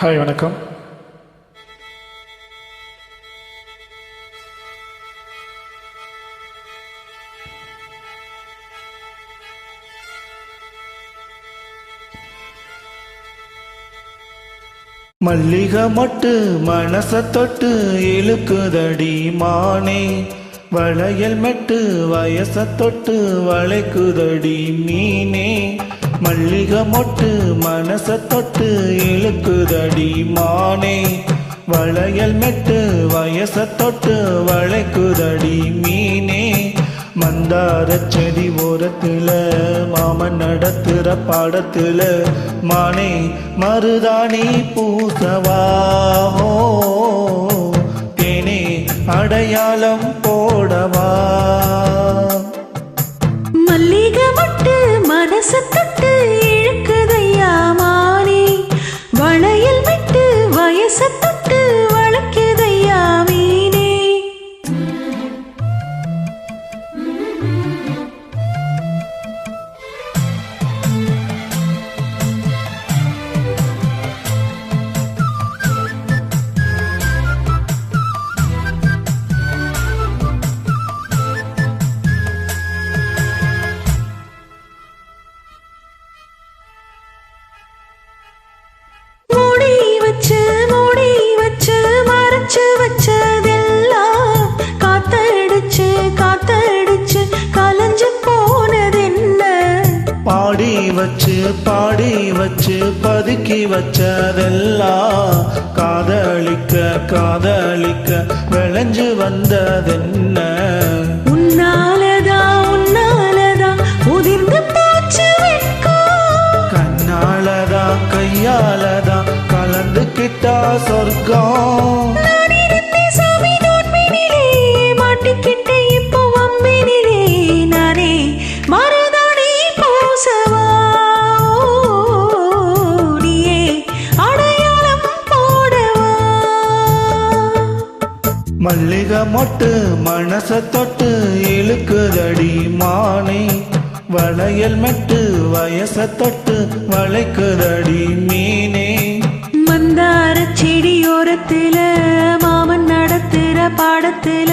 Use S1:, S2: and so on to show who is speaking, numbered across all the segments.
S1: Hi வணக்கம். மல்லிகை மொட்டு மனச தொட்டு இழுக்குதடி மானே. வளையல் மெட்டு வயச தொட்டு வளைக்குதடி மீனே. மல்லிகை மொட்டு மனச தொட்டு இழுக்குதடி மானே. வளையல் மெட்டு வயச தொட்டு வளைக்குதடி மீனே. மந்தார செடி ஓரத்தில் மாமன் நடத்துற பாடத்தில் மானே மருதாணி பூசவாஹோ தேனே அடையாளம் போடவா.
S2: மல்லிகை மட்டு மனச வயச
S1: பாடி வச்சு பாடி வச்சு பதுக்கி வச்சதெல்லாம் காதலிக்க காதலிக்க விளைஞ்சு வந்ததென்ன?
S2: உன்னாலதா உன்னாலதா உதிர்ந்து போச்சு
S1: கண்ணாலதா கையாலதா கலந்துக்கிட்டா சொர்க்கம் மல்லிகை மொட்டு மனச தொட்டு இழுக்குதடி மானே. வளையல் மெட்டு வயச தொட்டு வளைக்குதடி மீனே.
S2: மந்தார செடியோரத்துல மாமன் நடத்துற பாடத்தில்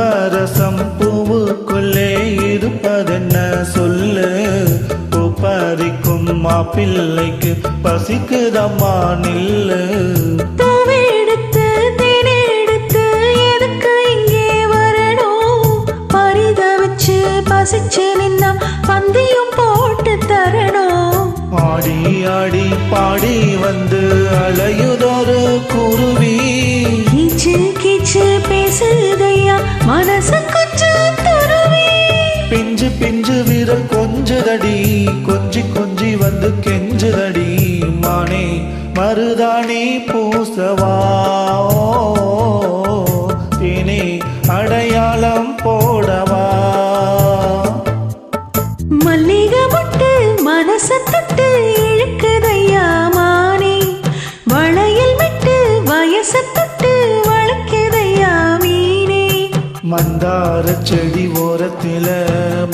S1: பூவரசம் பூவுக்குள்ளே இருப்பதென்ன சொல்லு? பூ பறிக்கும் மாப்பிள்ளைக்கு பசிக்குதம்மா நில்லு.
S2: பசிச்சு நின்னா பந்தியும் போட்டு தரணும்.
S1: ஆடி ஆடி பாடி வந்து அலையுதொரு குருவி பிஞ்சு பிஞ்சு விரல் கொஞ்சதடி கொஞ்சி கொஞ்சி வந்து கெஞ்சுதடி. மானே மருதாணி பூசவா? தேனே அடையாளம் போடவா?
S2: மல்லிகை மொட்டு மனச தொட்டு இழுக்குதையா மானே? வளையல் விட்டு வயச
S1: மந்தார செடி ஓரத்தில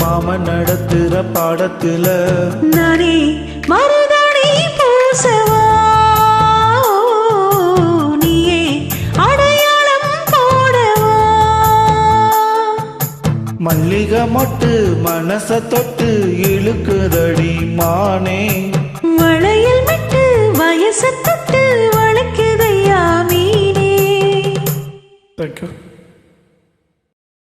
S1: மாமன் நடத்துற பாடத்துல.
S2: நானே மருதாணி பூசவா? நீயே அடையாளம் போடவா?
S1: மல்லிகை மொட்டு மனச தொட்டு இழுக்குதடி மானே.